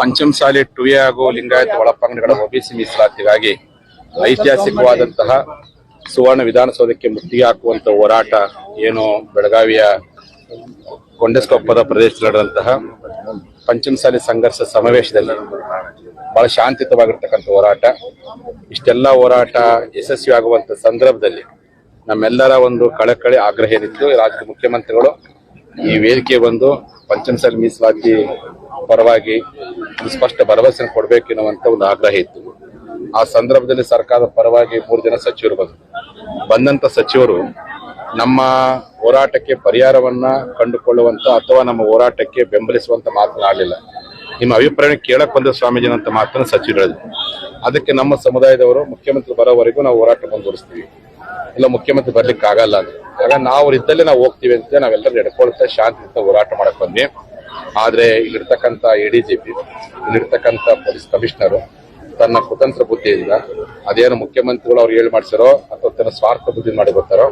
ಪಂಚಮಸಾಲಿ ಟುವೆ ಹಾಗೂ ಲಿಂಗಾಯತ ಒಳಪಂಗಡಗಳ ಒಬಿಸಿ ಮೀಸಲಾತಿಗಾಗಿ ಐತಿಹಾಸಿಕವಾದಂತಹ ಸುವರ್ಣ ವಿಧಾನಸೌಧಕ್ಕೆ ಮುತ್ತಿಗೆ ಹಾಕುವಂತ ಹೋರಾಟ ಏನು ಬೆಳಗಾವಿಯ ಕೊಂಡಸ್ಕೊಪ್ಪದ ಪ್ರದೇಶದಲ್ಲಿ ನಡೆದಂತಹ ಪಂಚಮಸಾಲಿ ಸಂಘರ್ಷ ಸಮಾವೇಶದಲ್ಲಿ ಬಹಳ ಶಾಂತಿಯುತವಾಗಿರ್ತಕ್ಕಂಥ ಹೋರಾಟ. ಇಷ್ಟೆಲ್ಲ ಹೋರಾಟ ಯಶಸ್ವಿ ಆಗುವಂತ ಸಂದರ್ಭದಲ್ಲಿ ನಮ್ಮೆಲ್ಲರ ಒಂದು ಕಳಕಳಿ ಆಗ್ರಹ ಏನಿತ್ತು, ರಾಜ್ಯದ ಮುಖ್ಯಮಂತ್ರಿಗಳು ಈ ವೇದಿಕೆ ಬಂದು ಪಂಚಮಸಾಲಿ ಮೀಸಲಾತಿ ಪರವಾಗಿ ಸ್ಪಷ್ಟ ಭರವಸೆ ಕೊಡಬೇಕು ಎನ್ನುವಂತ ಒಂದು ಆಗ್ರಹ ಇತ್ತು. ಆ ಸಂದರ್ಭದಲ್ಲಿ ಸರ್ಕಾರದ ಪರವಾಗಿ ಮೂರು ಜನ ಸಚಿವರು ಬಂದರು. ಬಂದಂತ ಸಚಿವರು ನಮ್ಮ ಹೋರಾಟಕ್ಕೆ ಪರಿಹಾರವನ್ನ ಕಂಡುಕೊಳ್ಳುವಂತ ಅಥವಾ ನಮ್ಮ ಹೋರಾಟಕ್ಕೆ ಬೆಂಬಲಿಸುವಂತ ಮಾತನಾಡಲಿಲ್ಲ ನಿಮ್ಮ ಅಭಿಪ್ರಾಯ ಕೇಳಕ್ ಬಂದ ಸ್ವಾಮೀಜಿನ ಅಂತ ಮಾತ್ರ ಸಚಿವರು ಹೇಳಿದ್ರು. ಅದಕ್ಕೆ ನಮ್ಮ ಸಮುದಾಯದವರು, ಮುಖ್ಯಮಂತ್ರಿ ಬರೋವರೆಗೂ ನಾವು ಹೋರಾಟ ಮುಂದುವರಿಸ್ತೀವಿ. ಇಲ್ಲ, ಮುಖ್ಯಮಂತ್ರಿ ಬರ್ಲಿಕ್ಕೆ ಆಗಲ್ಲ ಅಂತ ಆಗ ನಾವು ಇದ್ದಲ್ಲೇ ನಾವು ಹೋಗ್ತೀವಿ ಅಂತ ನಾವೆಲ್ಲರೂ ನಡ್ಕೊಳ್ತಾ ಶಾಂತಿಯಿಂದ ಹೋರಾಟ ಮಾಡಕ್ ಬಂದ್ವಿ. ಆದ್ರೆ ಇಲ್ಲಿರ್ತಕ್ಕಂಥ ಪಿ ಇಲ್ಲಿರ್ತಕ್ಕಂಥ ಪೊಲೀಸ್ ಕಮಿಷನರ್ ತನ್ನ ಕುತಂತ್ರ ಬುದ್ಧಿಯಿಂದ ಅದೇನು ಮುಖ್ಯಮಂತ್ರಿಗಳು ಅವ್ರು ಹೇಳಿ ಮಾಡಿಸಾರೋ ಅಥವಾ ತನ್ನ ಸ್ವಾರ್ಥ ಬುದ್ಧಿ ಮಾಡಿ ಗೊತ್ತಾರೋ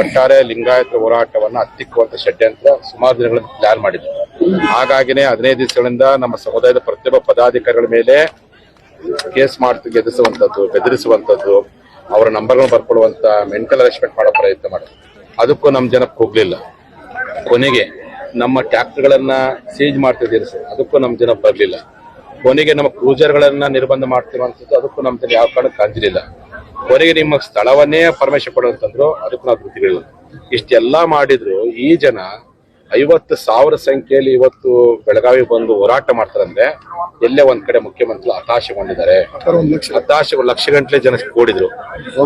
ಒಟ್ಟಾರೆ ಲಿಂಗಾಯತ ಹೋರಾಟವನ್ನ ಹತ್ತಿಕ್ಕುವಂತ ಷಡ್ಯಂತ್ರ ಸುಮಾರು ದಿನಗಳಲ್ಲಿ ಪ್ಲಾನ್ ಮಾಡಿದ್ರು. ಹಾಗಾಗಿನೇ ಹದಿನೈದು ದಿವಸಗಳಿಂದ ನಮ್ಮ ಸಮುದಾಯದ ಪ್ರತಿಯೊಬ್ಬ ಪದಾಧಿಕಾರಿಗಳ ಮೇಲೆ ಕೇಸ್ ಮಾಡ್ತು ಗೆದಿಸುವಂಥದ್ದು ಬೆದರಿಸುವಂತದ್ದು, ಅವರ ನಂಬರ್ಗಳನ್ನ ಬರ್ಕೊಳ್ಳುವಂಥ ಮೆಂಟಲ್ ಅರೆಸ್ಟ್ಮೆಂಟ್ ಮಾಡೋ ಪ್ರಯತ್ನ ಮಾಡಿದ್ರು. ಅದಕ್ಕೂ ನಮ್ಮ ಜನಕ್ಕೆ ಹೋಗಲಿಲ್ಲ. ಕೊನೆಗೆ ನಮ್ಮ ಟ್ಯಾಕ್ಟರ್ಗಳನ್ನ ಸೀಜ್ ಮಾಡ್ತಿದ್ದೀರಿ ಸರ್. ಅದಕ್ಕೂ ನಮ್ಮ ಜನ ಬರಲಿಲ್ಲ. ಕೊನೆಗೆ ನಮ್ಮ ಕ್ರೂಜರ್ಗಳನ್ನ ನಿರ್ಬಂಧ ಮಾಡ್ತಿರುವಂತದ್ದು ಅದಕ್ಕೂ ನಮ್ಮ ಜನ ಯಾವ ಕಾರಣಕ್ಕೆ ಅಂಜಲಿಲ್ಲ ಕೊನೆಗೆ ನಿಮ್ಮ ಸ್ಥಳವನ್ನೇ ಪರಮೇಶ್ವರ ಕೊಡುವಂತಂದ್ರು, ಅದಕ್ಕೂ ನಾವು ಕೃತಿಗಳಿಲ್ಲ. ಇಷ್ಟೆಲ್ಲಾ ಮಾಡಿದ್ರು, ಈ ಜನ ಐವತ್ತು ಸಾವಿರ ಸಂಖ್ಯೆಯಲ್ಲಿ ಇವತ್ತು ಬೆಳಗಾವಿ ಬಂದು ಹೋರಾಟ ಮಾಡ್ತಾರಂದ್ರೆ ಎಲ್ಲೇ ಒಂದ್ ಕಡೆ ಮುಖ್ಯಮಂತ್ರಿ ಹತಾಶೆಗೊಂಡಿದ್ದಾರೆ. ಹತಾಶೆ ಲಕ್ಷ ಗಂಟಲೆ ಜನ ಕೂಡಿದ್ರು.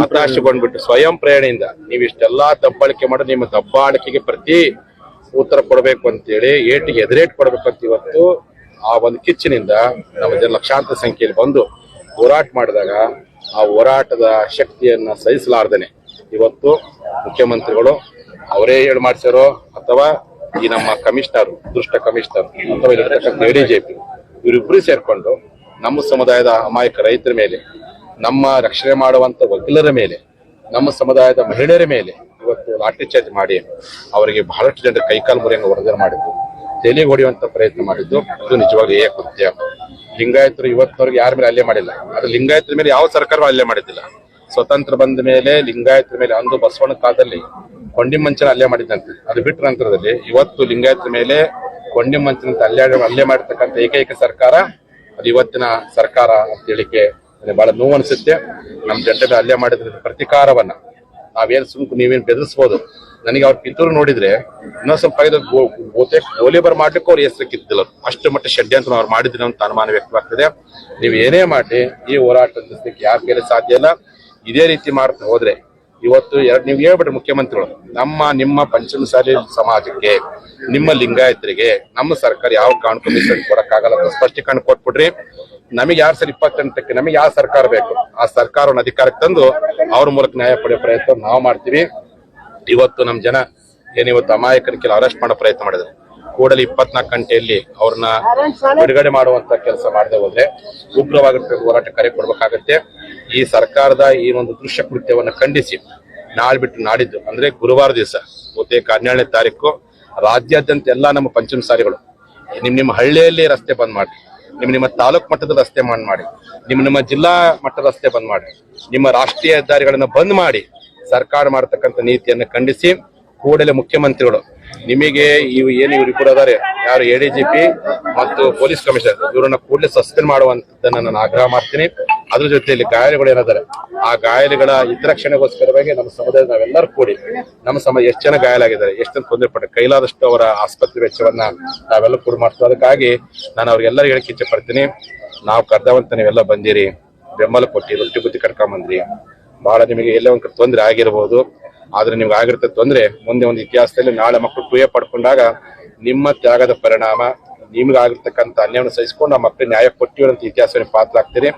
ಹತಾಶೆಗೊಂಡ್ಬಿಟ್ಟು ಸ್ವಯಂ ಪ್ರೇರಣೆಯಿಂದ ನೀವು ಇಷ್ಟೆಲ್ಲಾ ದಬ್ಬಾಳಿಕೆ ಮಾಡಿ ನಿಮ್ಮ ದಬ್ಬಾಳಿಕೆಗೆ ಪ್ರತಿ ಉತ್ತರ ಕೊಡಬೇಕು ಅಂತೇಳಿ ಏಟಿಗೆ ಎದುರೇಟ್ ಅಂತ ಇವತ್ತು ಆ ಒಂದು ಕಿಚ್ಚಿನಿಂದ ನಮ್ಮ ಜನ ಲಕ್ಷಾಂತರ ಸಂಖ್ಯೆಯಲ್ಲಿ ಬಂದು ಹೋರಾಟ ಮಾಡಿದಾಗ ಆ ಹೋರಾಟದ ಶಕ್ತಿಯನ್ನ ಸಹಿಸಲಾರ್ದೇನೆ. ಇವತ್ತು ಮುಖ್ಯಮಂತ್ರಿಗಳು ಅವರೇ ಹೇಳಿ ಮಾಡಿಸ್ಯಾರೋ ಅಥವಾ ಈ ನಮ್ಮ ಕಮಿಷನರ್, ದುಷ್ಟ ಕಮಿಷನರ್ ಅಥವಾ ಇಲ್ಲಿರ್ತಕ್ಕಂಥ ಪಿ ಇವರಿಬ್ರು ಸೇರಿಕೊಂಡು ನಮ್ಮ ಸಮುದಾಯದ ಅಮಾಯಕ ರೈತರ ಮೇಲೆ, ನಮ್ಮ ರಕ್ಷಣೆ ಮಾಡುವಂತ ವಕೀಲರ ಮೇಲೆ, ನಮ್ಮ ಸಮುದಾಯದ ಮಹಿಳೆಯರ ಮೇಲೆ ಇವತ್ತು ಲಾಠಿ ಚಾರ್ಜ್ ಮಾಡಿ ಅವರಿಗೆ ಬಹಳಷ್ಟು ಜನರ ಕೈಕಾಲು ಮುರಿಯಂಗ ವರದಿ ಮಾಡಿದ್ದು ತಲೆ ಹೊಡೆಯುವಂತ ಪ್ರಯತ್ನ ಮಾಡಿದ್ದು. ಇದು ನಿಜವಾಗ್ಲೂ ಏ ಕೃತ್ಯ. ಲಿಂಗಾಯತರು ಇವತ್ತವರೆಗೆ ಯಾರ ಮೇಲೆ ಹಲ್ಲೆ ಮಾಡಿಲ್ಲ. ಆದ್ರೆ ಲಿಂಗಾಯತರ ಮೇಲೆ ಯಾವ ಸರ್ಕಾರವೂ ಹಲ್ಲೆ ಮಾಡಿದ್ದಿಲ್ಲ. ಸ್ವತಂತ್ರ ಬಂದ ಮೇಲೆ ಲಿಂಗಾಯತರ ಮೇಲೆ ಅಂದು ಬಸವಣ್ಣ ಕಾಲದಲ್ಲಿ ಕೊಂಡಿಮಂಚನ ಹಲ್ಲೆ ಮಾಡಿದ್ದಂತೆ. ಅದು ಬಿಟ್ಟ ನಂತರದಲ್ಲಿ ಇವತ್ತು ಲಿಂಗಾಯತರ ಮೇಲೆ ಕೊಂಡಿ ಮಂಚನ ಹಲ್ಲೆ ಹಲ್ಲೆ ಮಾಡಿರ್ತಕ್ಕಂಥ ಏಕೈಕ ಸರ್ಕಾರ ಅದು ಇವತ್ತಿನ ಸರ್ಕಾರ ಅಂತ ಹೇಳಿಕೆ ಬಹಳ ನೋವು ಅನಿಸುತ್ತೆ. ನಮ್ಮ ಜನತೆ ಅಲ್ಲೇ ಹಲ್ಲೆ ಮಾಡಿದ್ರ ಪ್ರತಿಕಾರವನ್ನ ನಾವೇನ್ ಸುಮ್ಕು ನೀವೇನು ಬೆದರಿಸ್ಬೋದು? ನನಗೆ ಅವ್ರ ಕಿತ್ತೂರು ನೋಡಿದ್ರೆ ಇನ್ನೊಂದ್ ಸ್ವಲ್ಪ ಬಹುತೇಕ ಗೋಲಿಬಾರ್ ಮಾಡ್ಲಿಕ್ಕೆ ಅವ್ರು ಹೆಸರು ಕಿತ್ತಿಲ್ಲ ಅಷ್ಟು ಮಟ್ಟ ಷಡ್ಯಂತ್ರ ಅವ್ರು ಮಾಡಿದ್ರು ಅಂತ ಅನುಮಾನ ವ್ಯಕ್ತವಾಗ್ತದೆ. ನೀವು ಏನೇ ಮಾಡಿ ಈ ಹೋರಾಟ ನಿಲ್ಲಿಸ್ಲಿಕ್ಕೆ ಯಾರ ಕೈಲಿ ಸಾಧ್ಯ ಇಲ್ಲ. ಇದೇ ರೀತಿ ಮಾಡ್ತಾ ಹೋದ್ರೆ ಇವತ್ತು ಎರಡು ನೀವು ಹೇಳ್ಬಿಟ್ರೆ ಮುಖ್ಯಮಂತ್ರಿಗಳು, ನಮ್ಮ, ನಿಮ್ಮ ಪಂಚಮಸಾಲಿ ಸಮಾಜಕ್ಕೆ, ನಿಮ್ಮ ಲಿಂಗಾಯತರಿಗೆ, ನಮ್ಮ ಸರ್ಕಾರ ಯಾವ ಕಾರಣಕ್ಕೂ ಕೊಡಕ್ಕಾಗಲ್ಲ ಸ್ಪಷ್ಟೀಕರಣ ಕೊಟ್ಬಿಟ್ರಿ. ನಮಗೆ ಯಾರು ಸರ್ ಇಪ್ಪತ್ತೆಂಟಕ್ಕೆ, ನಮಗೆ ಯಾವ ಸರ್ಕಾರ ಬೇಕು? ಆ ಸರ್ಕಾರವನ್ನು ಅಧಿಕಾರಕ್ಕೆ ತಂದು ಅವ್ರ ಮೂಲಕ ನ್ಯಾಯ ಪಡೆಯೋ ಪ್ರಯತ್ನ ನಾವು ಮಾಡ್ತೀವಿ. ಇವತ್ತು ನಮ್ಮ ಜನ ಏನಿವತ್ತು ಅಮಾಯಕರ ಕೆಲ ಅರೆಸ್ಟ್ ಮಾಡೋ ಪ್ರಯತ್ನ ಮಾಡಿದ್ರು ಕೂಡಲೇ ಇಪ್ಪತ್ನಾಲ್ಕು ಗಂಟೆಯಲ್ಲಿ ಅವ್ರನ್ನ ಬಿಡುಗಡೆ ಮಾಡುವಂತ ಕೆಲಸ ಮಾಡದೆ ಹೋದ್ರೆ ಉಗ್ರವಾಗಿರ್ತಕ್ಕ ಹೋರಾಟ ಕರೆ ಕೊಡ್ಬೇಕಾಗತ್ತೆ. ಈ ಸರ್ಕಾರದ ಈ ಒಂದು ದೃಶ್ಯ ಕೃತ್ಯವನ್ನು ಖಂಡಿಸಿ ನಾಳೆ ಬಿಟ್ಟು ನಾಡಿದ್ದು ಅಂದ್ರೆ ಗುರುವಾರ ದಿವಸ, ಬಹುತೇಕ ಹನ್ನೆರಡನೇ ತಾರೀಕು, ರಾಜ್ಯಾದ್ಯಂತ ಎಲ್ಲಾ ನಮ್ಮ ಪಂಚಮಸಾಲಿಗಳು ನಿಮ್ ನಿಮ್ಮ ಹಳ್ಳಿಯಲ್ಲಿ ರಸ್ತೆ ಬಂದ್ ಮಾಡಿ ನಿಮ್ ನಿಮ್ಮ ತಾಲೂಕ್ ಮಟ್ಟದ ರಸ್ತೆ ಬಂದ್ ಮಾಡಿ, ನಿಮ್ಮ ನಿಮ್ಮ ಜಿಲ್ಲಾ ಮಟ್ಟದ ರಸ್ತೆ ಬಂದ್ ಮಾಡಿ, ನಿಮ್ಮ ರಾಷ್ಟ್ರೀಯ ಹೆದ್ದಾರಿಗಳನ್ನ ಬಂದ್ ಮಾಡಿ ಸರ್ಕಾರ ಮಾಡತಕ್ಕಂತ ನೀತಿಯನ್ನು ಖಂಡಿಸಿ ಕೂಡಲೇ ಮುಖ್ಯಮಂತ್ರಿಗಳು, ನಿಮಗೆ ಇವು ಏನು ಇವ್ರು ಅದಾರೆ, ಯಾರು ಎಡಿಜಿಪಿ ಮತ್ತು ಪೊಲೀಸ್ ಕಮಿಷನರ್, ಇವರನ್ನ ಕೂಡಲೇ ಸಸ್ಪೆಂಡ್ ಮಾಡುವಂತದನ್ನ ನಾನು ಆಗ್ರಹ ಮಾಡ್ತೀನಿ. ಅದ್ರ ಜೊತೆಯಲ್ಲಿ ಗಾಯಾಳುಗಳು ಏನಾದರೆ, ಆ ಗಾಯಾಳುಗಳ ಹಿತರಕ್ಷಣೆಗೋಸ್ಕರವಾಗಿ ನಮ್ಮ ಸಮುದಾಯದ ನಾವೆಲ್ಲರೂ ಕೂಡಿ ನಮ್ಮ ಸಮಾಜ ಎಷ್ಟು ಜನ ಗಾಯಾಲಾಗಿದ್ದಾರೆ, ಎಷ್ಟು ಜನ ತೊಂದರೆ ಪಟ್ಟ, ಕೈಲಾದಷ್ಟು ಅವರ ಆಸ್ಪತ್ರೆ ವೆಚ್ಚವನ್ನ ನಾವೆಲ್ಲ ಕೂಡ ಮಾಡ್ತೀವಿ. ಅದಕ್ಕಾಗಿ ನಾನು ಅವ್ರಿಗೆಲ್ಲರೂ ಹೇಳಕ್ಕೆ ಇಚ್ಛೆ ಪಡ್ತೀನಿ ನಾವು ಕರ್ದವಂತ ನೀವೆಲ್ಲ ಬಂದಿರಿ, ಬೆಂಬಲ ಕೊಟ್ಟಿ ರೊಟ್ಟಿ ಬುದ್ಧಿ ಕರ್ಕೊಂಬಂದ್ರಿ ಬಹಳ ನಿಮಗೆ ಎಲ್ಲೇ ಒಂದು ತೊಂದರೆ ಆಗಿರ್ಬೋದು, ಆದ್ರೆ ನಿಮ್ಗೆ ಆಗಿರುತ್ತೆ ತೊಂದರೆ, ಮುಂದೆ ಒಂದು ಇತಿಹಾಸದಲ್ಲಿ ನಾಳೆ ಮಕ್ಕಳು ಕ್ರಿಯೆ ಪಡ್ಕೊಂಡಾಗ ನಿಮ್ಮ ತ್ಯಾಗದ ಪರಿಣಾಮ ನಿಮ್ಗೆ ಆಗಿರ್ತಕ್ಕಂಥ ಅನ್ಯವನ್ನು ಸಹಿಸ್ಕೊಂಡು ನಮ್ಮ ಮಕ್ಕಳಿಗೆ ನ್ಯಾಯ ಕೊಟ್ಟಿರೋ ಇತಿಹಾಸವನ್ನು ಪಾತ್ರ ಆಗ್ತೀರಿ.